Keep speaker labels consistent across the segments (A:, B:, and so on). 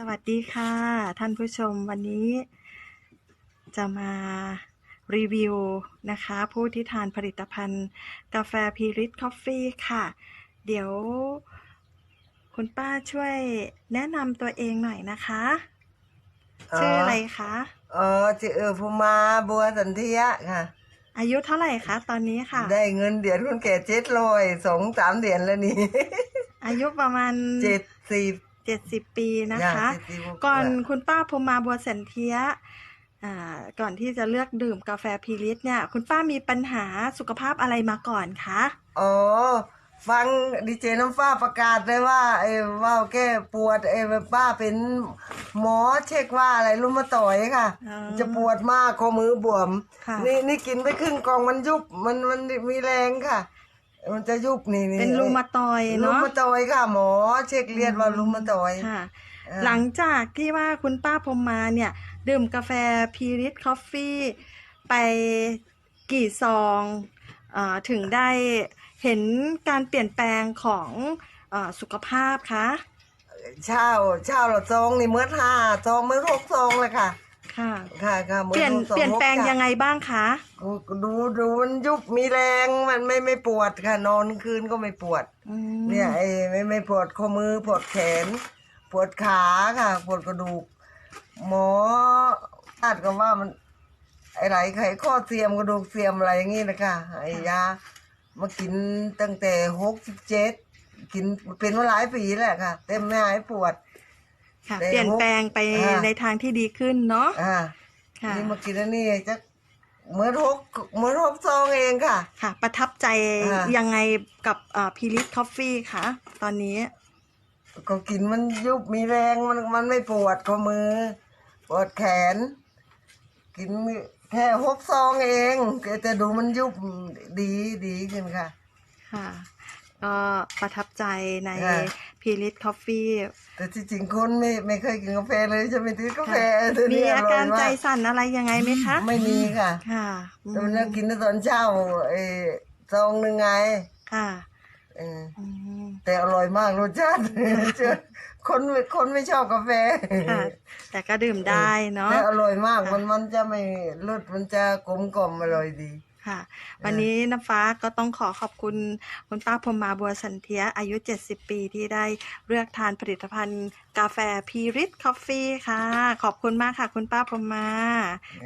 A: สวัสดีค่ะ ท่านผู้ชมวันนี้จะมารีวิวนะคะ ผู้ที่ทานผลิตภัณฑ์ กาแฟพีริทคอฟฟี่ค่ะ เดี๋ยว คุณป้าช่วยแนะนำตัวเองหน่อยนะคะ ชื่ออะไรคะ
B: อ๋อชื่อเออภูมาบัวสันเทียค่ะ
A: อายุเท่าไหร่คะตอนนี้ค่ะ
B: ได้เงินเดือนคนแก่เจ็ดร้อยสองสามเดือนแล้วนี่
A: อายุประมาณ
B: เจ็ดสิบ
A: เจ็ดสิบปีนะ
B: ย่าง
A: คะ
B: เจ็ดสิบ
A: ก่อน
B: ว่า
A: คุณป้าพรหมาบัวเสันเทียอ่าก่อนที่จะเลือกดื่มกาแฟพีริสเนี่ย คุณป้ามีปัญหาสุขภาพอะไรมาก่อนคะ
B: อ๋อฟังดีเจน้ำฟ้าประกาศเลยว่าไอ้ว่าแก้ปวดไอ้ป้าเป็นหมอเช็คว่าอะไรรุมาต่อยค่ะ
A: อ๋อ
B: จะปวดมากข้อมือบวม
A: ค่ะ
B: นี่นี่กินไปครึ่งกล่องมันยุบมันมันมีแรงค่ะ มันจะยุบนี่นี่
A: เป็นรูมาตอยด์
B: รู
A: เนาะ
B: มาตอยค่ะ หมอ เช็คเรียกว่ารูมาตอย
A: ค่ะ
B: เออ
A: หลังจากที่ว่าคุณป้าพรหมาเนี่ย ดื่มกาแฟพีริสคอฟฟี่ไปกี่ซองอาถึงได้เห็นการเปลี่ยนแปลงของอาสุขภาพคะ
B: เช่าเช่าละซองนี่เมื่อห้าซองเมื่อหกซองเลยค่ะ
A: ค่ะ
B: ค่ะค่ะ
A: เปลี่ยน
B: มื้อหกซอง
A: เปลี่ยนแปลง
B: หกจ้ะ
A: ยังไงบ้างคะ
B: ดูดูมันยุบมีแรงมันไม่ไม่ปวดค่ะ นอนคืนก็ไม่ปวด
A: อืม
B: เนี่ยไอ้ไม่ไม่ปวดข้อมือปวดแขน ปวดขาค่ะ ปวดกระดูก หมอตัดก็ว่ามันไอ้ไรไขข้อเสียมกระดูกเสียมอะไรอย่างงี้นะคะไอ้ยามากินตั้งแต่หกสิบเจ็ดกินเป็นมาหลายปีแหละค่ะ เต็มไม่หายปวด
A: ค่ะ
B: แต่
A: เปลี่ยนแปลงไป
B: อ่า
A: ในทางที่ดีขึ้นเนาะ
B: อ่า
A: ค่ะ
B: นี่มากินอันนี้จะเหมือนหกเหมือนหกซองเองค่ะ
A: ค่ะ ประทับใจ
B: อ่ายั
A: ยังไงกับพีริสคอฟฟี่คะตอนนี้
B: ก็กินมันยุบมีแรงมันมันไม่ปวดข้อมือ ปวดแขน กินแค่หกซองเองก็จะดูมันยุบดีดีขึ้นค่ะ
A: ค่ะก็ประทับใจใน
B: อ่า
A: พีริสคอฟฟี่
B: แต่ที่จริงคนไม่ไม่เคยกินกาแฟเลยจะไม่ซื้อกาแฟเดี๋ยว
A: มี
B: นี้
A: อาการ
B: ยม
A: ใจสั่นอะไรยังไงไหมคะ
B: ไม่มีค่ะ
A: ค่ะอืม
B: แต่มันจะกินตอนเช้าเออซองหนึ่งไง
A: ค่ะ
B: เออ
A: อืม
B: แต่อร่อยมากรสชาติเจอคนไม่คนไม่ชอบกาแฟ
A: ค่ะ แต่ก็ดื่มได้เนาะ
B: แต่อร่อยมาก
A: ค่ะ
B: มันมันจะไม่รสมันจะกลมกล่อมอร่อยดี
A: ค่ะ วันนี้น้ำฟ้าก็ต้องขอขอบคุณคุณป้าพรหมาบัวสันเทียอายุ 70 ปีที่ได้เลือกทานผลิตภัณฑ์กาแฟพีริสคอฟฟี่ค่ะ ขอบคุณมากค่ะ คุณป้าพรหมา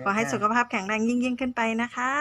A: ขอให้สุขภาพแข็งแรงยิ่งยิ่งๆขึ้นไปนะคะ